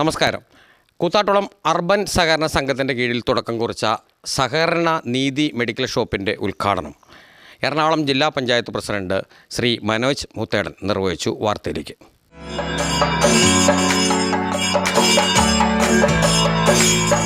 നമസ്കാരം. കൂത്താട്ടുളം അർബൻ സഹകരണ സംഘത്തിന്റെ കീഴിൽ തുടക്കം കുറിച്ച സഹകരണ നീതി മെഡിക്കൽ ഷോപ്പിന്റെ ഉദ്ഘാടനം എറണാകുളം ജില്ലാ പഞ്ചായത്ത് പ്രസിഡന്റ് ശ്രീ മനോജ് മുത്തേടൻ നിർവഹിച്ചു വാർത്തയിലേക്ക്. കാലമായി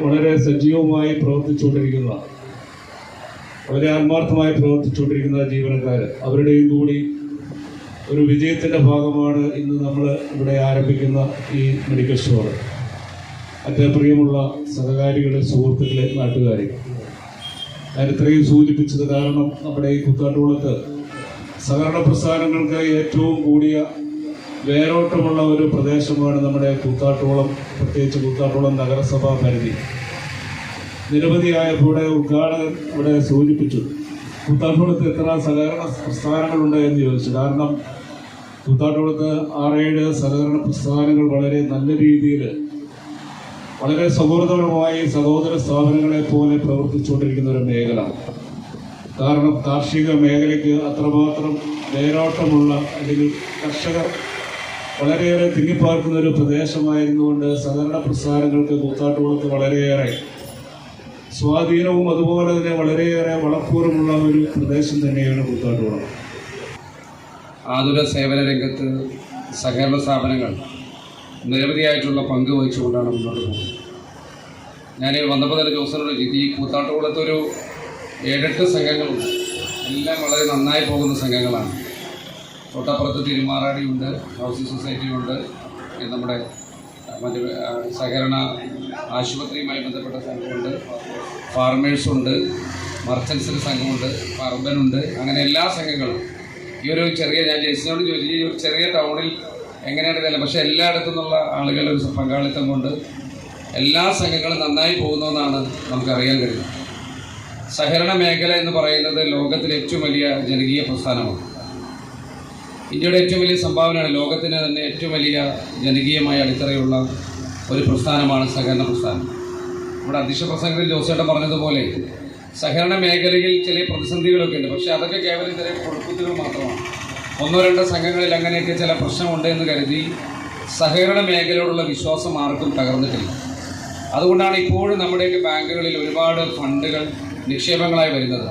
വളരെ സജീവമായി പ്രവർത്തിച്ചുകൊണ്ടിരിക്കുന്ന വളരെ ആത്മാർത്ഥമായി പ്രവർത്തിച്ചുകൊണ്ടിരിക്കുന്ന ജീവനക്കാർ അവരുടെയും കൂടി ഒരു വിജയത്തിന്റെ ഭാഗമാണ് ഇന്ന് നമ്മൾ ഇവിടെ ആരംഭിക്കുന്ന ഈ മെഡിക്കൽ സ്റ്റോർ മറ്റേ പ്രിയമുള്ള സഹകാരികളെ സുഹൃത്തുക്കളെ നാട്ടുകാരെ. ഞാൻ ഇത്രയും സൂചിപ്പിച്ചത് കാരണം നമ്മുടെ ഈ കുത്താട്ടുകുളത്ത് സഹകരണ പ്രസ്ഥാനങ്ങൾക്ക് ഏറ്റവും കൂടിയ വേരോട്ടമുള്ള ഒരു പ്രദേശമാണ് നമ്മുടെ കൂത്താട്ടോളം പ്രത്യേകിച്ച് കൂത്താട്ടോളം നഗരസഭാ പരിധി. നിരവധിയായ ഇവിടെ ഉദ്ഘാടകൻ ഇവിടെ സൂചിപ്പിച്ചു. കൂത്താട്ടോളത്ത് എത്ര സഹകരണ പ്രസ്ഥാനങ്ങളുണ്ട് എന്ന് ചോദിച്ചു. കാരണം കൂത്താട്ടോളത്ത് ആറേഴ് സഹകരണ പ്രസ്ഥാനങ്ങൾ വളരെ നല്ല രീതിയിൽ വളരെ സൗഹൃദപരമായി സഹോദര സ്ഥാപനങ്ങളെ പോലെ പ്രവർത്തിച്ചുകൊണ്ടിരിക്കുന്ന ഒരു മേഖല. കാരണം കാർഷിക മേഖലയ്ക്ക് അത്രമാത്രം നേരോട്ടമുള്ള അല്ലെങ്കിൽ കർഷകർ വളരെയേറെ തിങ്ങിപ്പാർക്കുന്ന ഒരു പ്രദേശമായിരുന്നുകൊണ്ട് സഹകരണ പ്രസ്ഥാനങ്ങൾക്ക് കൂത്താട്ടുകുളത്ത് വളരെയേറെ സ്വാധീനവും അതുപോലെ തന്നെ വളരെയേറെ വളക്കൂറുമുള്ള ഒരു പ്രദേശം തന്നെയാണ് കൂത്താട്ടുകുളം ആതുര സേവന രംഗത്ത് സഹകരണ സ്ഥാപനങ്ങൾ നിരവധിയായിട്ടുള്ള പങ്ക് വഹിച്ചുകൊണ്ടാണ് മുന്നോട്ട് പോകുന്നത്. ഞാൻ വന്നപ്പോൾ തന്നെ ജോസനോട് ഈ കൂത്താട്ടുകുളത്തൊരു ഏഴെട്ട് സംഘങ്ങളുണ്ട്. എല്ലാം വളരെ നന്നായി പോകുന്ന സംഘങ്ങളാണ്. തൊട്ടപ്പുറത്ത് തിരുമാറാടിയുണ്ട് ഹൗസിംഗ് സൊസൈറ്റിയുണ്ട് നമ്മുടെ മറ്റ് സഹകരണ ആശുപത്രിയുമായി ബന്ധപ്പെട്ട സംഘമുണ്ട്. ഫാർമേഴ്സുണ്ട് മർച്ചൻസിന്റെ സംഘമുണ്ട് അർബനുണ്ട് അങ്ങനെ എല്ലാ സംഘങ്ങളും. ഈ ഒരു ചെറിയ ഞാൻ ജെയ്സിനോട് ചോദിച്ചു ഈ ഒരു ചെറിയ ടൗണിൽ എങ്ങനെയാണ് ഇതെല്ലാം? പക്ഷേ എല്ലായിടത്തു നിന്നുള്ള ആളുകളുടെ ഒരു പങ്കാളിത്തം കൊണ്ട് എല്ലാ സംഘങ്ങളും നന്നായി പോകുന്നുവെന്നാണ് നമുക്കറിയാൻ കഴിയുന്നത്. സഹകരണ മേഖല എന്ന് പറയുന്നത് ലോകത്തിലെ ഏറ്റവും വലിയ ജനകീയ പ്രസ്ഥാനമാണ്. ഇന്ത്യയുടെ ഏറ്റവും വലിയ സംഭാവനയാണ് ലോകത്തിന് തന്നെ ഏറ്റവും വലിയ ജനകീയമായ അടിത്തറയുള്ള ഒരു പ്രസ്ഥാനമാണ് സഹകരണ പ്രസ്ഥാനം. നമ്മുടെ അധ്യക്ഷ പ്രസംഗത്തിൽ ജോസേട്ടൻ പറഞ്ഞതുപോലെ സഹകരണ മേഖലയിൽ ചില പ്രതിസന്ധികളൊക്കെ ഉണ്ട്. പക്ഷേ അതൊക്കെ കേവലം ചില കുഴപ്പത്തുകൾ മാത്രമാണ്. ഒന്നോ രണ്ടോ സംഘങ്ങളിൽ അങ്ങനെയൊക്കെ ചില പ്രശ്നമുണ്ട് എന്ന് കരുതി സഹകരണ മേഖലയോടുള്ള വിശ്വാസം ആർക്കും തകർന്നിട്ടില്ല. അതുകൊണ്ടാണ് ഇപ്പോഴും നമ്മുടെയൊക്കെ ബാങ്കുകളിൽ ഒരുപാട് ഫണ്ടുകൾ നിക്ഷേപങ്ങളായി വരുന്നത്.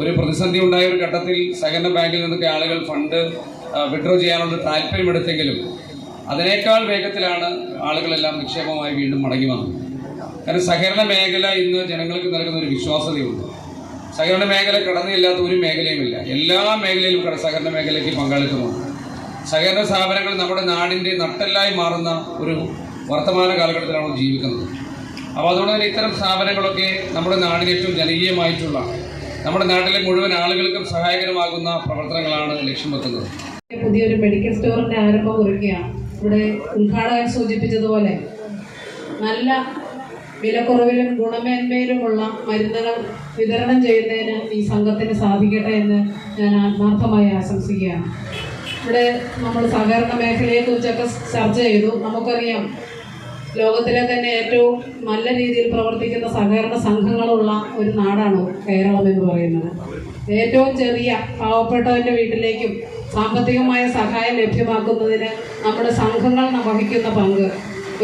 ഒരു പ്രതിസന്ധി ഉണ്ടായ ഒരു ഘട്ടത്തിൽ സഹകരണ ബാങ്കിൽ നിന്നൊക്കെ ആളുകൾ ഫണ്ട് വിഡ്രോ ചെയ്യാനുള്ള താല്പര്യമെടുത്തെങ്കിലും അതിനേക്കാൾ വേഗത്തിലാണ് ആളുകളെല്ലാം നിക്ഷേപമായി വീണ്ടും മടങ്ങി വന്നത്. കാരണം സഹകരണ മേഖല ഇന്ന് ജനങ്ങൾക്ക് നൽകുന്ന ഒരു വിശ്വാസതയുണ്ട് സഹകരണ മേഖല കടന്നില്ലാത്ത ഒരു മേഖലയുമില്ല. എല്ലാ മേഖലയിലും സഹകരണ മേഖലയ്ക്ക് പങ്കാളിത്തമാണ് സഹകരണ സ്ഥാപനങ്ങൾ നമ്മുടെ നാടിന്റെ നട്ടെല്ലായി മാറുന്ന ഒരു വർത്തമാന കാലഘട്ടത്തിലാണ് ജീവിക്കുന്നത്. അപ്പോൾ അതുകൊണ്ട് തന്നെ ഇത്തരം സ്ഥാപനങ്ങളൊക്കെ നമ്മുടെ നാടിന് ഏറ്റവും ജനകീയമായിട്ടുള്ള നമ്മുടെ നാട്ടിലെ മുഴുവൻ ആളുകൾക്കും സഹായകരമാകുന്ന പ്രവർത്തനങ്ങളാണ് ലക്ഷ്യം വെക്കുന്നത്. പുതിയൊരു മെഡിക്കൽ സ്റ്റോറിന്റെ ആരംഭം കുറിക്കുകയാണ്. ഇവിടെ ഉദ്ഘാടകൻ സൂചിപ്പിച്ചതുപോലെ നല്ല വിലക്കുറവിലും ഗുണമേന്മയിലുമുള്ള മരുന്നുകൾ വിതരണം ചെയ്യുന്നതിന് ഈ സംഘത്തിന് സാധിക്കട്ടെ എന്ന് ഞാൻ ആത്മാർത്ഥമായി ആശംസിക്കുകയാണ്. ഇവിടെ നമ്മൾ സഹകരണ മേഖലയെക്കുറിച്ചൊക്കെ ചർച്ച ചെയ്തു. നമുക്കറിയാം ലോകത്തിലെ തന്നെ ഏറ്റവും നല്ല രീതിയിൽ പ്രവർത്തിക്കുന്ന സഹകരണ സംഘങ്ങളുള്ള ഒരു നാടാണ് കേരളം എന്ന് പറയുന്നത്. ഏറ്റവും ചെറിയ പാവപ്പെട്ടവന്റെ വീട്ടിലേക്കും സാമ്പത്തികമായ സഹായം ലഭ്യമാക്കുന്നതിന് നമ്മുടെ സംഘങ്ങൾ വഹിക്കുന്ന പങ്ക്.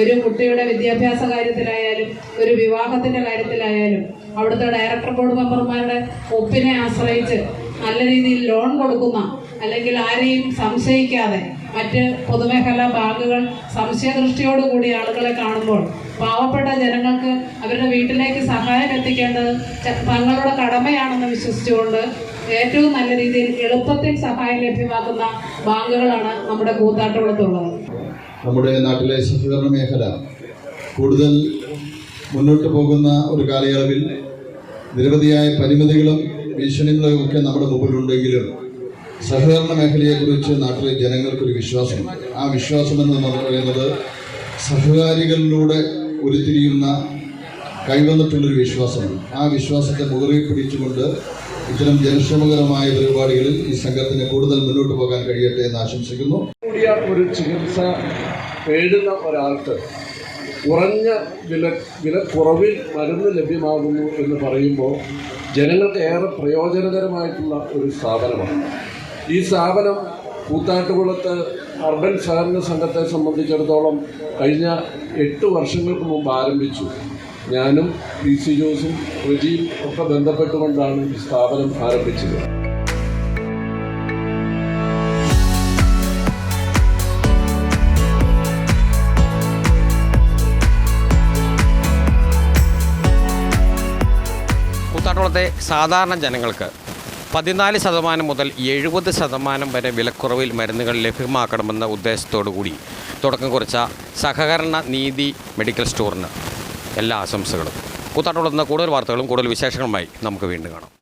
ഒരു കുട്ടിയുടെ വിദ്യാഭ്യാസ കാര്യത്തിലായാലും ഒരു വിവാഹത്തിന്റെ കാര്യത്തിലായാലും അവിടുത്തെ ഡയറക്ടർ ബോർഡ് മെമ്പർമാരുടെ ഒപ്പിനെ ആശ്രയിച്ച് നല്ല രീതിയിൽ ലോൺ കൊടുക്കുന്ന അല്ലെങ്കിൽ ആരെയും സംശയിക്കാതെ മറ്റ് പൊതുമേഖലാ ബാങ്കുകൾ സംശയദൃഷ്ടിയോടുകൂടി ആളുകളെ കാണുമ്പോൾ പാവപ്പെട്ട ജനങ്ങൾക്ക് അവരുടെ വീട്ടിലേക്ക് സഹായം എത്തിക്കേണ്ടത് തങ്ങളുടെ കടമയാണെന്ന് വിശ്വസിച്ചുകൊണ്ട് ഏറ്റവും നല്ല രീതിയിൽ എളുപ്പത്തിൽ സഹായം ലഭ്യമാക്കുന്ന ബാങ്കുകളാണ് നമ്മുടെ കൂത്താട്ടുകുളത്തുള്ളത് നമ്മുടെ നാട്ടിലെ സഹകരണ മേഖല കൂടുതൽ മുന്നോട്ട് പോകുന്ന ഒരു കാലയളവിൽ നിരവധിയായ പരിമിതികളും ഭീഷണികളും ഒക്കെ നമ്മുടെ മുമ്പിലുണ്ടെങ്കിലും സഹകരണ മേഖലയെക്കുറിച്ച് നാട്ടിലെ ജനങ്ങൾക്കൊരു വിശ്വാസം. ആ വിശ്വാസം എന്ന് പറയുന്നത് സഹകാരികളിലൂടെ ഉരുത്തിരിയുന്ന കൈവന്നിട്ടുള്ളൊരു വിശ്വാസമാണ്. ആ വിശ്വാസത്തെ മുറുകെ പിടിച്ചുകൊണ്ട് ഇത്തരം ജനക്ഷേമകരമായ പരിപാടികളിൽ ഈ സംഘത്തിന് കൂടുതൽ മുന്നോട്ട് പോകാൻ കഴിയട്ടെ എന്ന് ആശംസിക്കുന്നു. കൂടിയ ഒരു ചികിത്സ തേടുന്ന ഒരാൾക്ക് കുറഞ്ഞ വില കുറവിൽ മരുന്ന് ലഭ്യമാകുന്നു എന്ന് പറയുമ്പോൾ ജനങ്ങൾക്ക് ഏറെ പ്രയോജനകരമായിട്ടുള്ള ഒരു സ്ഥാപനമാണ്. ഈ സ്ഥാപനം കൂത്താട്ടുകുളത്ത് അർബൻ സഹകരണ സംഘത്തെ സംബന്ധിച്ചിടത്തോളം കഴിഞ്ഞ എട്ട് വർഷങ്ങൾക്ക് മുമ്പ് ആരംഭിച്ചു. ഞാനും പി സി ജോസും റജിയും ഒക്കെ ബന്ധപ്പെട്ടുകൊണ്ടാണ് ഈ സ്ഥാപനം ആരംഭിച്ചത്. കൂത്താട്ടുകുളത്തെ സാധാരണ ജനങ്ങൾക്ക് പതിനാല് ശതമാനം മുതൽ എഴുപത് ശതമാനം വരെ വിലക്കുറവിൽ മരുന്നുകൾ ലഭ്യമാക്കണമെന്ന ഉദ്ദേശത്തോടു കൂടി തുടക്കം കുറിച്ച സഹകരണ നീതി മെഡിക്കൽ സ്റ്റോറിന് എല്ലാ ആശംസകളും. കൂത്താട്ടുകുളത്ത് കൂടുതൽ വാർത്തകളും കൂടുതൽ വിശേഷങ്ങളുമായി നമുക്ക് വീണ്ടും കാണാം.